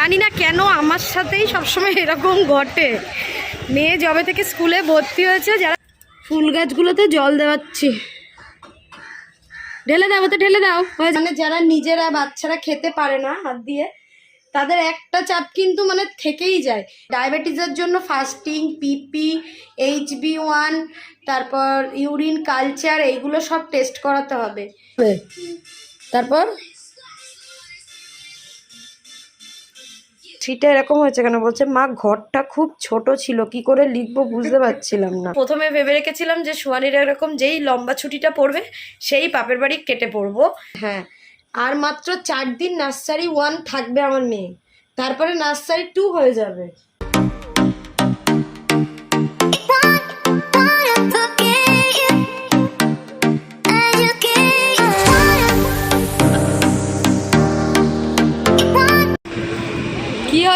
জানি না কেন আমার সাথেই সবসময় এরকম ঘটে। মেয়ে জবে থেকে স্কুলে ভর্তি হয়েছে, যারা ফুল গাছগুলোতে জল দেওয়াচ্ছি। ঢেলে দাও তো ঢেলে দাও। মানে যারা নিজেরা বাচ্চারা খেতে পারে না হাত দিয়ে, তাদের একটা চাপ কিন্তু মানে থেকেই যায়। ডায়াবেটিসের জন্য fasting PP H B one তারপর ইউরিন কালচার এইগুলো সব টেস্ট করাতে হবে। তারপর সিটা এরকম হয়েছে কেন? বলছে মা ঘরটা খুব ছোট ছিল কি করে লিখব বুঝতে পারছিলাম না। প্রথমে ভেবে রেখেছিলাম যে সোয়ানির এরকম যেই লম্বা ছুটিটা পড়বে সেই পাপের বাড়ি কেটে পড়ব। হ্যাঁ আর মাত্র চার দিন নার্সারি ওয়ান থাকবে আমার মেয়ে। তারপরে নার্সারি টু হয়ে যাবে।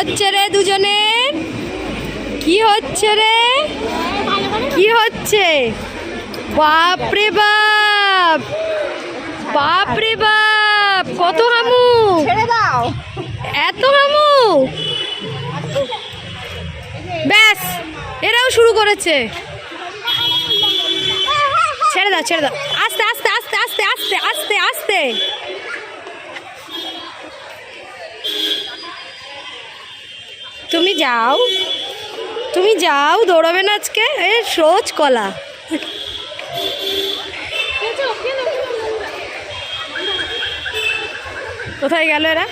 হচ্ছে রে দুজনের কি হচ্ছে রে? কি হচ্ছে? বাপরে বাপ! বাপ রে বাপ! কত হামু? এত হামু? ব্যাস এরাও শুরু করেছে। ছেড়ে দাও ছেড়ে দাও। আস্তে আস্তে আস্তে আস্তে আস্তে আস্তে আস্তে। তুমি যাও। তুমি যাও, দৌড়াবে না আজকে। এ সোজ কলা। কোথায় গেল এরা?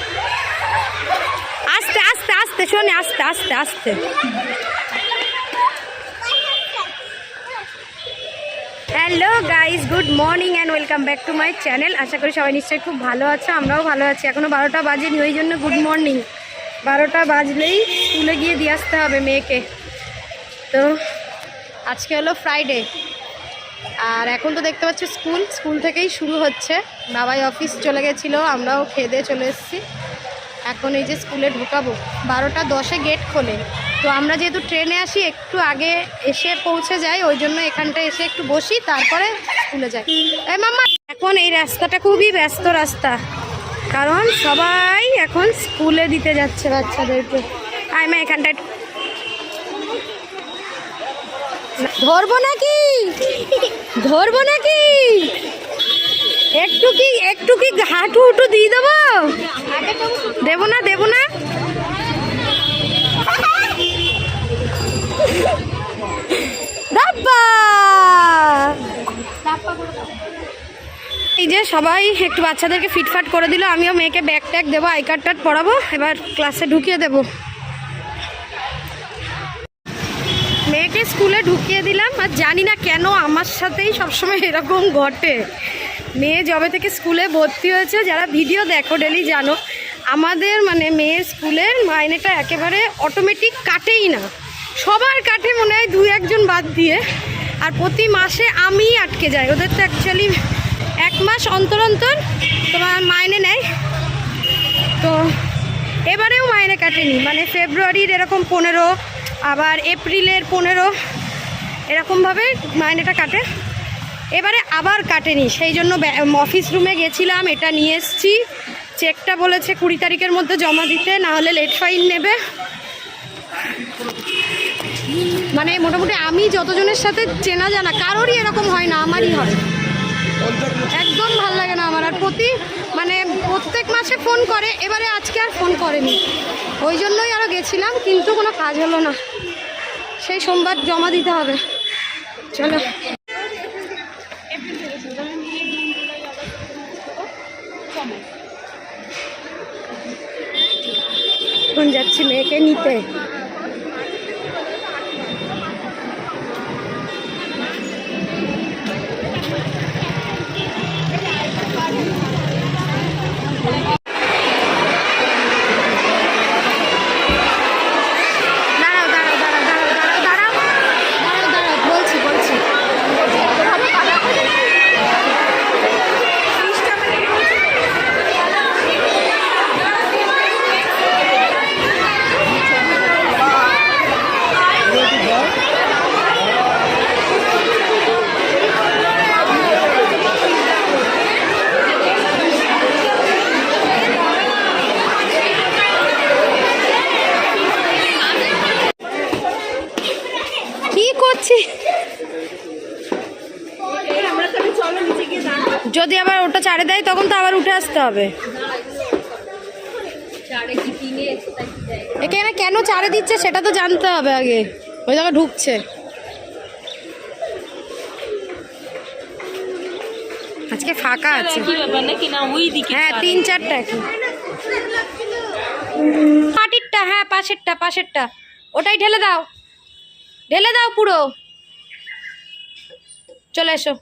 আস্তে আস্তে আস্তে, শোনে, আস্তে আস্তে আস্তে। Hello guys good morning and welcome back to my channel আশা করি সবাই নিশ্চয়ই খুব ভালো আছে, আমরাও ভালো আছি। এখনও বারোটা বাজেনি, ওই জন্য গুড মর্নিং বারোটা বাজলেই স্কুলে গিয়ে দিয়ে আসতে হবে মেয়েকে। তো আজকে হলো ফ্রাইডে আর এখন তো দেখতে পাচ্ছি স্কুল স্কুল থেকেই শুরু হচ্ছে। বাবাই অফিস চলে গেছিল, আমরাও খেয়ে দিয়ে চলে এসেছি। এখন এই যে স্কুলে ঢুকাবো। বারোটা দশে গেট খোলে। তো আমরা যেহেতু ট্রেনে আসি, একটু আগে এসে পৌঁছে যাই, ওই জন্য এখানটা এসে একটু বসি, তারপরে স্কুলে যাই। এই মাম্মা, এখন এই রাস্তাটা খুবই ব্যস্ত রাস্তা। কারণ সবাই এখন স্কুলে দিতে যাচ্ছে বাচ্চাদেরকে। আয় মা, এখানটা ধরবো নাকি? ধরবো নাকি? একটু কি একটু কি হাঁটু উটু দিয়ে দেবো? দেবো না দেবো না। ডাব্বা এই যে সবাই একটু বাচ্চাদেরকে ফিটফাট করে দিল, আমিও মেয়েকে ব্যাগ ট্যাগ দেবো আই কার্ড টার্ড পড়াবো এবার ক্লাসে ঢুকিয়ে দেবো। মেয়েকে স্কুলে ঢুকিয়ে দিলাম, আর জানি না কেন আমার সাথেই সবসময় এরকম ঘটে। মেয়ে জবে থেকে স্কুলে ভর্তি হয়েছে, যারা ভিডিও দেখো ডেলি জানো, আমাদের মানে মেয়ের স্কুলের মাইনেটা একেবারে অটোমেটিক কাটেই না। সবার কাটে মনে হয় দু একজন বাদ দিয়ে, আর প্রতি মাসে আমি আটকে যাই। ওদের তো অ্যাকচুয়ালি এক মাস অন্তর অন্তর তোমার মাইনে নেয়। তো এবারেও মাইনে কাটেনি। মানে ফেব্রুয়ারির এরকম পনেরো, আবার এপ্রিলের পনেরো, এরকমভাবে মাইনেটা কাটে। এবারে আবার কাটেনি। সেই জন্য অফিস রুমে গেছিলাম, এটা নিয়ে এসছি। চেকটা বলেছে কুড়ি তারিখের মধ্যে জমা দিতে না হলে লেট ফাইন নেবে। মানে মোটামুটি আমি যতজনের সাথে চেনা জানা, কারোরই এরকম হয় না, আমারই হয়। একদম ভালো লাগে না আমার। আর প্রতি মানে প্রত্যেক মাসে ফোন করে, এবারে আজকে আর ফোন করেনি। ওই জন্যই আরও গেছিলাম, কিন্তু কোনো কাজ হলো না। সেই সোমবার জমা দিতে হবে। চলো। এখন যাচ্ছি মেয়েকে নিতে। চারে দেয়, তখন তো আবার উঠে আসতে হবে। এখানে কেন চারে দিচ্ছে সেটা তো জানতে হবে আগে। ওই জায়গায় ঢুকছে। আজকে ফাঁকা আছে। হ্যাঁ তিন চারটা কি পাটিরটা হ্যাঁ পাশেরটা পাশেরটা ওটাই ঢেলে দাও। ঢেলে দাও পুরো। চলে এসো।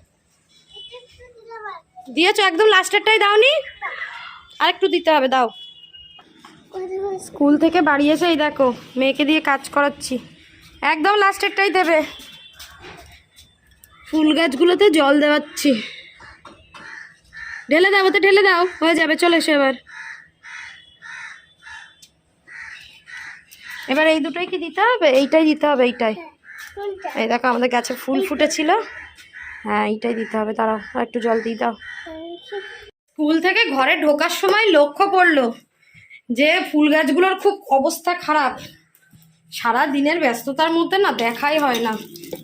দিয়েছ, একদম লাস্টেরটাই দাওনি? আরেকটু দিতে হবে, দাও। স্কুল থেকে বাড়ি এসে এই দেখো, মেয়েকে দিয়ে কাজ করাচ্ছি। একদম লাস্টেরটাই দেবে। ফুল গাছগুলোতে জল দেওয়াচ্ছি। ঢেলে দাও তো ঢেলে দাও, হয়ে যাবে, চলে এসো এবার। এবার এই দুটোই কি দিতে হবে? এইটাই দিতে হবে, এইটাই। এই দেখো, আমাদের গাছে ফুল ফুটেছিল। হ্যাঁ এইটাই দিতে হবে তারাও আর একটু জল দিয়ে দাও। স্কুল থেকে ঘরে ঢোকার সময় লক্ষ্য পড়ল যে ফুল গাছগুলোর খুব অবস্থা খারাপ। সারা দিনের ব্যস্ততার মধ্যে না দেখাই হয় না।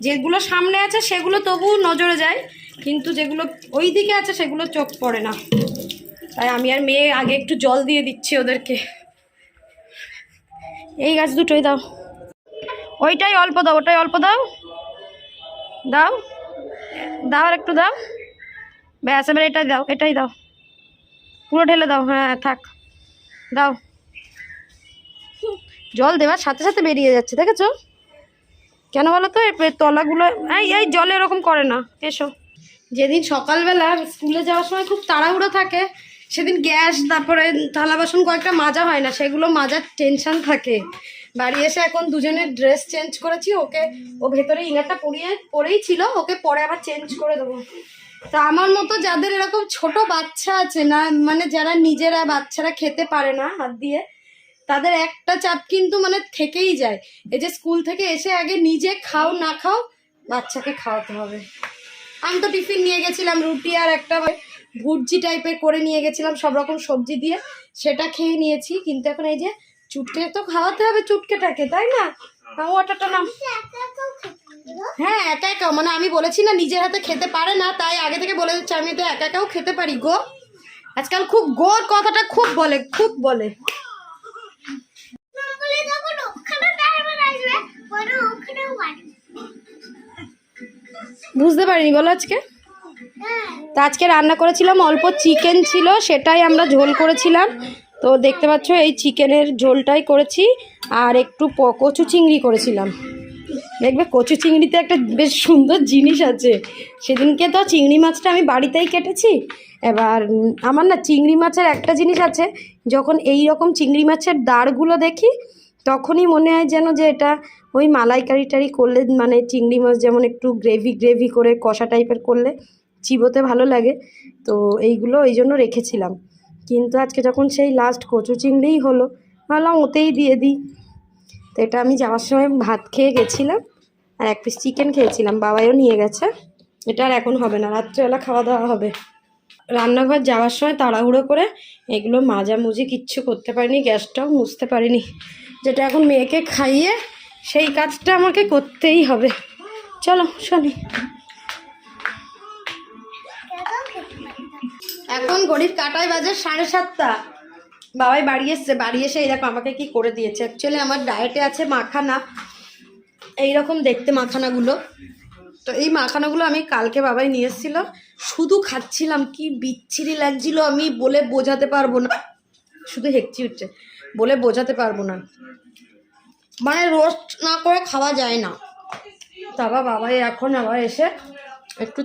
যেগুলো সামনে আছে সেগুলো তবু নজরে যায়, কিন্তু যেগুলো ওই দিকে আছে সেগুলো চোখ পড়ে না। তাই আমি আর মেয়ে আগে একটু জল দিয়ে দিচ্ছি ওদেরকে। এই গাছ দুটোই দাও। ওইটাই অল্প দাও, ওটাই অল্প দাও। দাও। দাও আর একটু দাও। ব্যাস এবার এটাই দাও এটাই দাও। পুরো ঢেলে দাও হ্যাঁ থাক। দাও। জল দেওয়ার সাথে সাথে বেরিয়ে যাচ্ছে, দেখেছ? কেন বলো তো? তলাগুলো, এই এই জল এরকম করে না। এসো। যেদিন সকালবেলা স্কুলে যাওয়ার সময় খুব তাড়াহুড়ো থাকে, সেদিন গ্যাস, তারপরে থালা বাসন কয়েকটা মাজা হয় না, সেগুলো মাজার টেনশন থাকে। বাড়ি এসে এখন দুজনের ড্রেস চেঞ্জ করেছি, ওকে, ও ভেতরে ইনারটা পরিয়ে, পরেই ছিল, ওকে পরে আবার চেঞ্জ করে দেবো। তা আমার মতো যাদের এরকম ছোট বাচ্চা আছে না মানে যারা নিজেরা বাচ্চারা খেতে পারে না হাত দিয়ে, তাদের একটা চাপ কিন্তু মানে থেকেই যায়। এই যে স্কুল থেকে এসে আগে নিজে খাও, না খাও, বাচ্চাকে খাওয়াতে হবে। আমি তো টিফিন নিয়ে গেছিলাম, রুটি আর একটা ভুর্জি টাইপের করে নিয়ে গেছিলাম, সব রকম সবজি দিয়ে। সেটা খেয়ে নিয়েছি, কিন্তু এখন এই যে চুটকে তো খাওয়াতে হবে চুটকেটাকে, তাই না? হ্যাঁ, নাম হ্যাঁ একা একা। মানে আমি বলেছি না নিজের হাতে খেতে পারে না তাই আগে থেকে বলে দিচ্ছি আমি তো একা একাও খেতে পারি গো। আজকাল খুব গোর কথাটা খুব বলে খুব বলে। বুঝতে পারিনি বলো আজকে। তা আজকে রান্না করেছিলাম অল্প চিকেন ছিল সেটাই আমরা ঝোল করেছিলাম। তো দেখতে পাচ্ছ, এই চিকেনের ঝোলটাই করেছি, আর একটু কচু চিংড়ি করেছিলাম। দেখবে, কচু চিংড়িতে একটা বেশ সুন্দর জিনিস আছে। সেদিনকে তো চিংড়ি মাছটা আমি বাড়িতেই কেটেছি। এবার আমার না চিংড়ি মাছের একটা জিনিস আছে, যখন এই রকম চিংড়ি মাছের দাঁড়গুলো দেখি, তখনই মনে হয় যেন যে এটা ওই মালাইকারি টারি করলে মানে চিংড়ি মাছ যেমন একটু গ্রেভি গ্রেভি করে, কষা টাইপের করলে, চিবোতে ভালো লাগে। তো এইগুলো ওই জন্য রেখেছিলাম। কিন্তু আজকে যখন সেই লাস্ট কচু চিংড়িই হলো, ভাবলাম ওতেই দিয়ে দিই। তো এটা আমি যাওয়ার সময় ভাত খেয়ে গেছিলাম, আর এক পিস চিকেন খেয়েছিলাম, বাবাইও নিয়ে গেছে। এটা আর এখন হবে না, রাত্রেবেলা খাওয়া দাওয়া হবে। রান্নাঘর যাওয়ার সময় তাড়াহুড়ো করে এগুলো মাজামুজি কিচ্ছু করতে পারিনি, গ্যাসটাও মুছতে পারিনি। যেটা এখন মেয়েকে খাইয়ে সেই কাজটা আমাকে করতেই হবে। চলো, শোনি। এখন গরিব কাটায় বাজে সাড়ে সাতটা। বাবাই বাড়ি এসছে, বাড়ি এসে এই দেখো আমাকে কি করে দিয়েছে। অ্যাকচুয়ালি আমার ডায়েটে আছে মাখানা, এইরকম দেখতে মাখানাগুলো। তো এই মাখানাগুলো আমি কালকে বাবাই নিয়ে এসেছিল শুধু খাচ্ছিলাম, কি বিচ্ছিরি লাগছিল আমি বলে বোঝাতে পারব না। শুধু হেঁকচি উঠছে বলে বোঝাতে পারব না। মানে রোস্ট না করে খাওয়া যায় না। তারপর বাবাই এখন আবার এসে একটু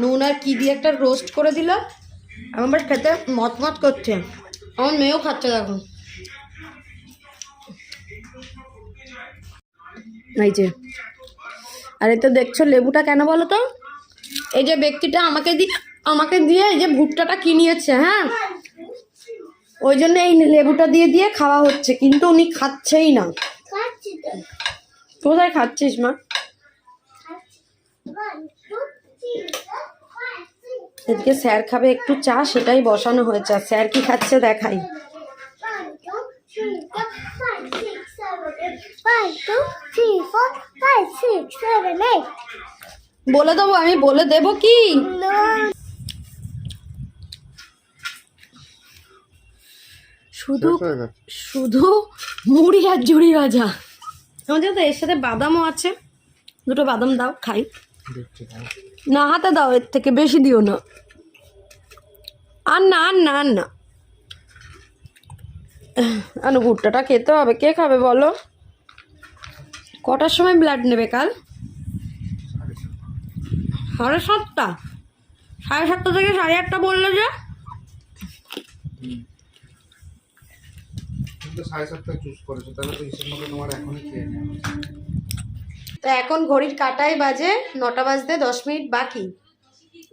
নুন আর কি দিয়ে একটা রোস্ট করে দিল। আমার খেতে মতমত করছে। আমার মেয়েও খাচ্ছে দেখুন এই যে। আর তো দেখছ লেবুটা কেন বলো তো? এই যে ব্যক্তিটা আমাকে দিয়ে আমাকে দিয়ে এই যে ভুট্টাটা কিনিয়েছে হ্যাঁ? ওই জন্য এই লেবুটা দিয়ে দিয়ে খাওয়া হচ্ছে কিন্তু উনি খাচ্ছেই না। কোথায় খাচ্ছিস মা? এদিকে স্যার খাবে একটু চা সেটাই বসানো হয়েছে। আর স্যার কি খাচ্ছে দেখাই। বলে দেবো আমি বলে দেব কি? শুধু শুধু মুড়ি আর জুড়ি ভাজা। আমাদের তো এর সাথে বাদামও আছে। দুটো বাদাম দাও খাই। না হাতে দাও এর থেকে বেশি দিও না। আর না আর না আর না আনু ভুট্টাটা খেতে হবে। কে খাবে বলো? কটার সময় ব্লাড নেবে কাল? সাড়ে সাতটা। সাড়ে সাতটা থেকে সাড়ে আটটা বলল যে। সাড়ে সাতটায় চুজ করেছ তাহলে তো হিসেব মতো তোমার এখনই খেয়ে নেওয়া। তো এখন ঘড়ির কাটাই বাজে নটা বাজতে দশ মিনিট বাকি।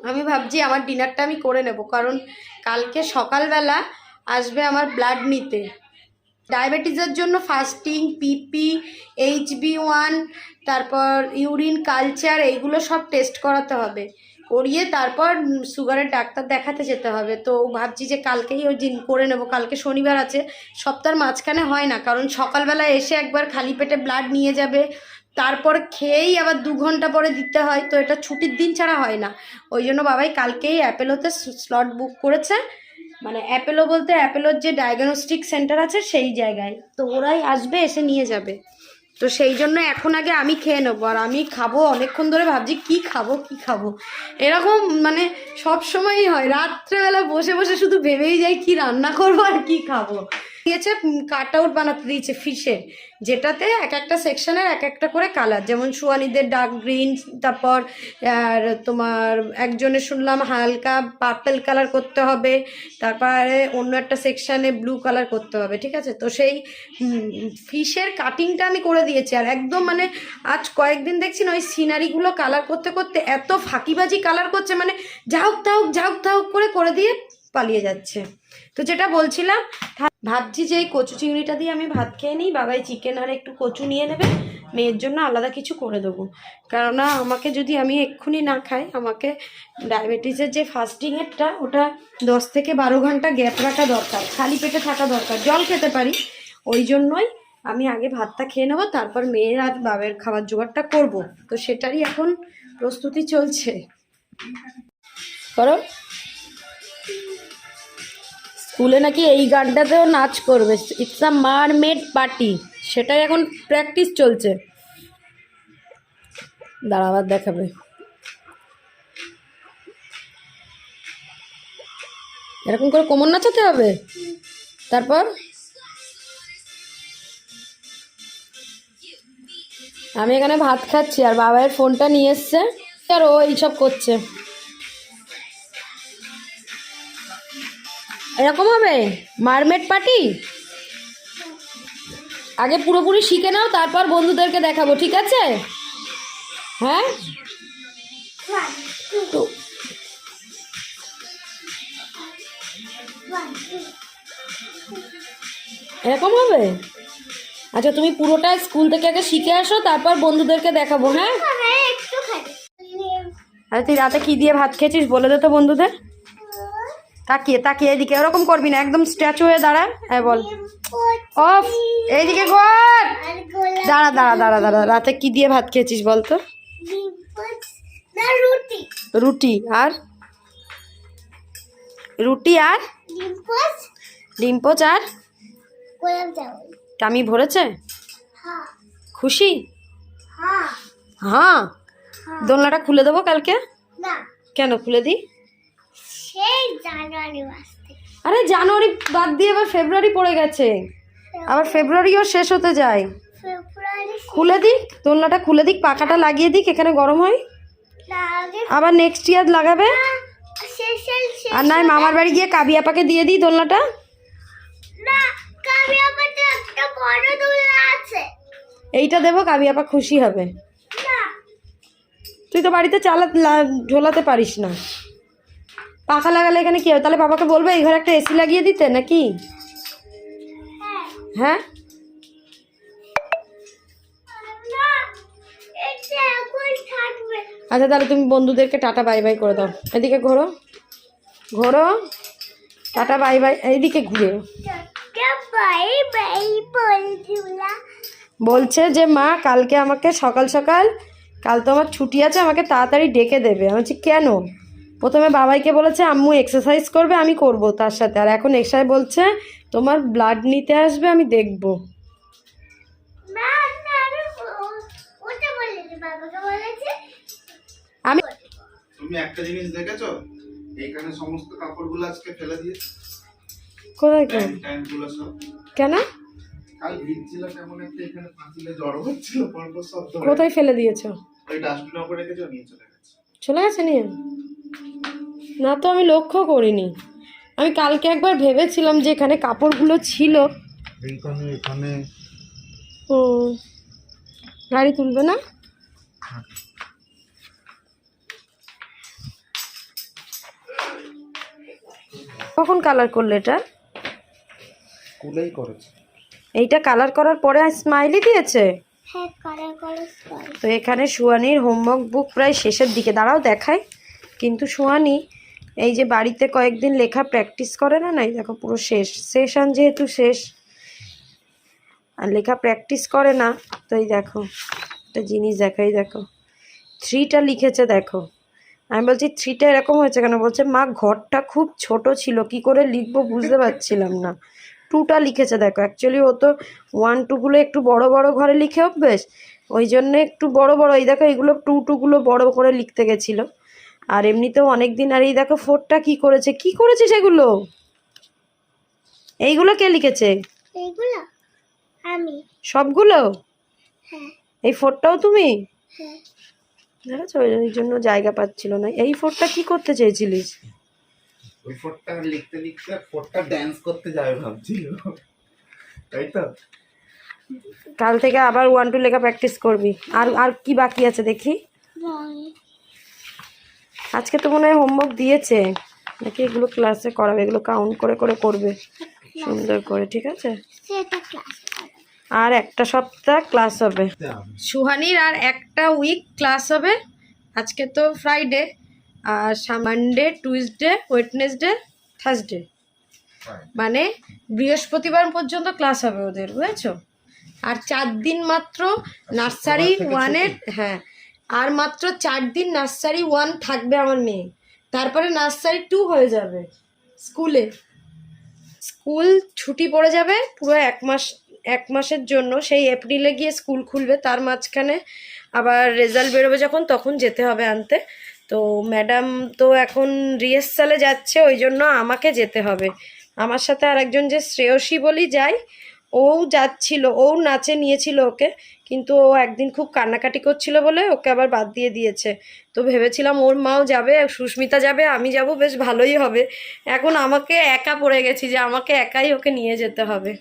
আমি ভাবছি আমার ডিনারটা আমি করে নেব, কারণ কালকে সকালবেলা আসবে আমার ব্লাড নিতে। ডায়াবেটিসের জন্য ফাস্টিং, পিপি এইচবি ওয়ান, তারপর ইউরিন, কালচার, এইগুলো সব টেস্ট করাতে হবে। করিয়ে তারপর সুগারের ডাক্তার দেখাতে যেতে হবে। তো ভাবছি যে কালকেই ওই দিন করে নেব। কালকে শনিবার আছে, সপ্তাহের মাঝখানে হয় না, কারণ সকালবেলা এসে একবার খালি পেটে ব্লাড নিয়ে যাবে। তারপর খেয়েই আবার দু ঘণ্টা পরে দিতে হয়, তো এটা ছুটির দিন ছাড়া হয় না। ওই জন্য বাবাই কালকেই অ্যাপেলোতে স্লট বুক করেছে। মানে অ্যাপেলো বলতে অ্যাপেলোর যে ডায়াগনস্টিক সেন্টার আছে সেই জায়গায়। তো ওরাই আসবে, এসে নিয়ে যাবে। তো সেই জন্য এখন আগে আমি খেয়ে নেব, আর আমি খাব অনেকক্ষণ ধরে ভাবছি কি খাব কি খাব। এরকম মানে সব সময়ই হয়, রাত্রেবেলা বসে বসে শুধু ভেবেই যাই কি রান্না করব আর কি খাব। দিয়েছে কাট আউট বানাতে দিয়েছে ফিশের যেটাতে এক একটা সেকশনের এক একটা করে কালার যেমন সুয়ানিদের ডার্ক গ্রিন তারপর, আর তোমার একজনের শুনলাম হালকা পার্পেল কালার করতে হবে, তারপরে অন্য একটা সেকশানে ব্লু কালার করতে হবে, ঠিক আছে? তো সেই ফিশের কাটিংটা আমি করে দিয়েছি, আর একদম মানে আজ কয়েকদিন দেখছি না ওই সিনারিগুলো কালার করতে করতে এত ফাঁকিবাজি কালার করছে মানে যাওক তাওক যাওক তাওক করে করে দিয়ে পালিয়ে যাচ্ছে। তো যেটা বলছিলাম ভাবছি যে এই কচু চিংড়িটা দিয়ে আমি ভাত খেয়ে নিই, বাবাই চিকেন আর একটু কচু নিয়ে নেবে, মেয়ের জন্য আলাদা কিছু করে দেবো। কেননা আমাকে যদি আমি এক্ষুনি না খাই, আমাকে ডায়াবেটিসের যে ফাস্টিংয়েরটা ওটা দশ থেকে বারো ঘণ্টা গ্যাপ রাখা দরকার, খালি পেটে থাকা দরকার, জল খেতে পারি। ওই জন্যই আমি আগে ভাতটা খেয়ে নেব, তারপর মেয়ের আর বাবের খাবার জোগাড়টা করব। তো সেটারই এখন প্রস্তুতি চলছে। করো। স্কুলে নাকি এই গানটাতেও নাচ করবে। ইটস আ মারমেড পার্টি সেটাই এখন প্র্যাকটিস চলছে। দাঁড়াবার দেখাবে। এরকম করে কোমর নাচাতে হবে? তারপর? আমি এখানে ভাত খাচ্ছি, আর বাবার ফোনটা নিয়ে এসছে। আর ও এইসব করছে। এরকম হবে? Mermaid party? আগে পুরোপুরি শিখে নাও তারপর বন্ধুদেরকে দেখাবো ঠিক আছে? হ্যাঁ? এরকম হবে? আচ্ছা তুমি পুরোটা স্কুল থেকে আগে শিখে আসো তারপর বন্ধুদেরকে দেখাবো হ্যাঁ? আরে তুই রাতে কি দিয়ে ভাত খেয়েছিস বলে দে তো বন্ধুদের। তাকিয়ে তাকিয়ে এদিকে ওরকম করবি না একদম স্ট্যাচু হয়ে দাঁড়া। হ্যাঁ বল। অফ এইদিকে ঘর। দাঁড়া দাঁড়া দাঁড়া দাঁড়া রাতে কি দিয়ে ভাত খেয়েছিস বল তো রুটি আর? রুটি আর? ডিম্পস ডিম পোচ আর? টামি ভরেছে? খুশি? হ্যাঁ। হ্যাঁ। দোলনাটা খুলে দেবো কালকে? কেন খুলে দিই? সেই জানুয়ারি মাস থেকে। আরে জানুয়ারি বাদ দিয়ে এবার ফেব্রুয়ারি পড়ে গেছে। আবার ফেব্রুয়ারিও শেষ হতে যায়। ফেব্রুয়ারি খুলে দিক দোলনাটা খুলে দিক পাখাটা লাগিয়ে দিক এখানে গরম হয়। আবার নেক্সট ইয়ার লাগাবে। আর নয় মামার বাড়ি গিয়ে কাবিয়াপাকে দিয়ে দিই দোলনাটা। এইটা দেবো কাবিয়াপা খুশি হবে। তুই তো বাড়িতে চালা ঝোলাতে পারিস না। পাখা লাগালে এখানে কি হবে তাহলে বাবাকে বলবে এই ঘরে একটা এসি লাগিয়ে দিতে নাকি? হ্যাঁ? আচ্ছা তাহলে তুমি বন্ধুদেরকে টাটা বাই বাই করে দাও। এদিকে ঘোরো। ঘোরো। Tata bye bye. এইদিকে ঘুরে। বলছে যে, মা, কালকে আমাকে সকাল সকাল, কাল তো আমার ছুটি আছে, আমাকে তাড়াতাড়ি ডেকে দেবে। আমি বলছি, কেন? প্রথমে বাবাইকে বলেছে আম্মু এক্সারসাইজ করবে আমি করব তার সাথে। আর এখন এক্সাই বলছে তোমার ব্লাড নিতে আসবে আমি দেখব। আমি তুমি একটা জিনিস দেখেছ? এইখানে সমস্ত কাপড়গুলো আজকে ফেলে দিয়েছে। কোথায়? প্যান্ট সব। কেন? কাল ভিজছিল কেমন একটা এখানে পাঁচিলে জড়ো হচ্ছিল পরপর সব কোথায় ফেলে দিয়েছ? ওই ডাস্টবিন নিয়ে চলে গেছে। চলে গেছে নিয়ে? না তো আমি লক্ষ্য করিনি। আমি কালকে একবার ভেবেছিলাম যে এখানে কাপড়গুলো ছিল। এখানে। ও গাড়ি তুলবে না? কখন কালার করলে এটা? স্কুলেই করেছে। এইটা কালার করার পরে স্মাইলি দিয়েছে? হ্যাঁ। তো এখানে সুয়ানির হোমওয়ার্ক বুক প্রায় শেষের দিকে। দাঁড়াও দেখায় কিন্তু সুয়ানি এই যে বাড়িতে কয়েকদিন লেখা প্র্যাকটিস করে না নাই, দেখো পুরো শেষ সেশন যেহেতু শেষ, আর লেখা প্র্যাকটিস করে না তো এই দেখো, একটা জিনিস দেখাই, দেখো থ্রিটা লিখেছে, দেখো, আমি বলছি থ্রিটা এরকম হয়েছে কেন? বলছে, মা, ঘরটা খুব ছোট ছিল, কি করে লিখব বুঝতে পারছিলাম না। টুটা লিখেছে, দেখো অ্যাকচুয়ালি ও তো ওয়ান টুগুলো একটু বড় বড় ঘরে লিখে অভ্যেস, ওই জন্য একটু বড় বড়, এই দেখো, এইগুলো টু টুগুলো বড় করে লিখতে গেছিল। আর এমনিতেও অনেক দিন আর এই দেখো ফোরটা কি করেছে? কি করেছে সেগুলো? এইগুলো কে লিখেছে? এইগুলো আমি। সবগুলো? হ্যাঁ। এই ফোরটাও তুমি? হ্যাঁ। দেখেছ? ওই জন্য জায়গা পাচ্ছিল না। এই ফোরটা কি করতে চেয়েছিলিস? ওই ফোরটা লিখতে লিখতে ফোরটা ড্যান্স করতে যাবে ভাবছিল। তাই তো? কাল থেকে আবার ওয়ান টু লেখা প্র্যাকটিস করবি। আর আর কি বাকি আছে দেখি? আজকে তো মনে হয় হোমওয়ার্ক দিয়েছে। নাকি এগুলো ক্লাসে করাবে এগুলো কাউন্ট করে করে করবে। সুন্দর করে ঠিক আছে? আর একটা সপ্তাহ ক্লাস হবে। সুহানির আর একটা উইক ক্লাস হবে। আজকে তো ফ্রাইডে আর মানডে টুইসডে ওয়েটনেসডে থার্সডে মানে বৃহস্পতিবার পর্যন্ত ক্লাস হবে ওদের বুঝেছ? আর চার দিন মাত্র নার্সারি ওয়ানের হ্যাঁ আর মাত্র চার দিন নার্সারি ওয়ান থাকবে আমার মেয়ে। তারপরে নার্সারি টু হয়ে যাবে স্কুলে। স্কুল ছুটি পড়ে যাবে পুরো এক মাস, এক মাসের জন্য। সেই এপ্রিলে গিয়ে স্কুল খুলবে, তার মাঝখানে আবার রেজাল্ট বেরোবে যখন, তখন যেতে হবে আনতে। তো ম্যাডাম তো এখন রিহার্সালে যাচ্ছে, ওই জন্য আমাকে যেতে হবে। আমার সাথে আর একজন যে শ্রেয়সী বলি যাই, ও যাচ্ছিল, ও নাচে নিয়েছিল ওকে। কিন্তু ও একদিন খুব কান্নাকাটি করছিল বলে ওকে আবার বাদ দিয়ে দিয়েছে। তো ভেবেছিলাম ওর মাও যাবে, সুস্মিতা যাবে, আমি যাব, বেশ ভালোই হবে। এখন আমাকে একা পড়ে গেছি যে আমাকে একাই ওকে নিয়ে যেতে হবে।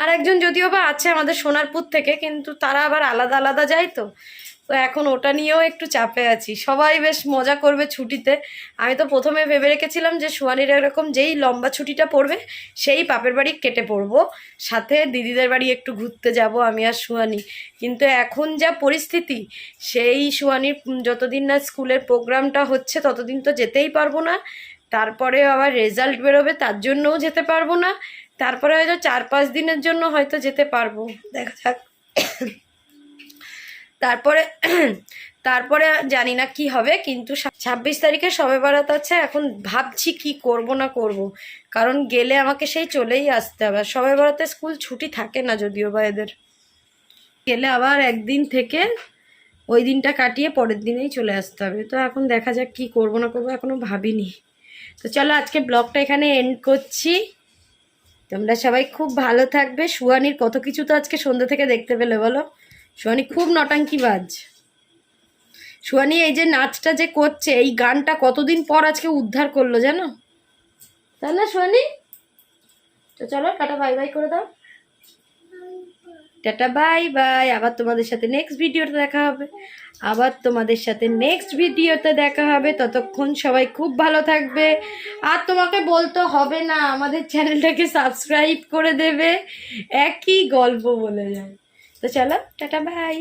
আর একজন যদিও বা আছে আমাদের সোনারপুর থেকে, কিন্তু তারা আবার আলাদা আলাদা যায় তো। তো এখন ওটা নিয়েও একটু চাপে আছি। সবাই বেশ মজা করবে ছুটিতে। আমি তো প্রথমে ভেবে রেখেছিলাম যে সুয়ানির এরকম যেই লম্বা ছুটিটা পড়বে, সেই বাপের বাড়ি কেটে পড়ব। সাথে দিদিদের বাড়ি একটু ঘুরতে যাব আমি আর সুয়ানি কিন্তু এখন যা পরিস্থিতি, সেই সুয়ানির যতদিন না স্কুলের প্রোগ্রামটা হচ্ছে ততদিন তো যেতেই পারব না। তারপরে আবার রেজাল্ট বেরোবে তার জন্যও যেতে পারব না। তারপরে হয়তো চার পাঁচ দিনের জন্য হয়তো যেতে পারব। দেখা যাক। তারপরে তারপরে জানি না কি হবে, কিন্তু ছাব্বিশ তারিখে সবে বারাত আছে, এখন ভাবছি কি করব না করব। কারণ গেলে আমাকে সেই চলেই আসতে হবে। সবে বারাতে স্কুল ছুটি থাকে না যদিও বা এদের। গেলে আবার একদিন থেকে ওই দিনটা কাটিয়ে পরের দিনেই চলে আসতে হবে। তো এখন দেখা যাক কি করব না করব, এখনও ভাবিনি। তো চলো আজকে ব্লগটা এখানে এন্ড করছি। তোমরা সবাই খুব ভালো থাকবে। সুয়ানির কত কিছু তো আজকে সন্ধ্যে থেকে দেখতে পেলে, বলো? সুয়ানি খুব নটাঙ্কিবাজ সুয়ানি এই যে নাচটা যে করছে, এই গানটা কতদিন পর আজকে উদ্ধার করল জানো? তাই না সুয়ানি তো চলো, টাটা বাই বাই করে দাও। টাটা বাই বাই আবার তোমাদের সাথে নেক্সট ভিডিওতে দেখা হবে। আবার তোমাদের সাথে নেক্সট ভিডিওতে দেখা হবে। ততক্ষণ সবাই খুব ভালো থাকবে। আর তোমাকে বলতে হবে না, আমাদের চ্যানেলটাকে সাবস্ক্রাইব করে দেবে। একই গল্প বলে যায় তো চলো টাটা বাই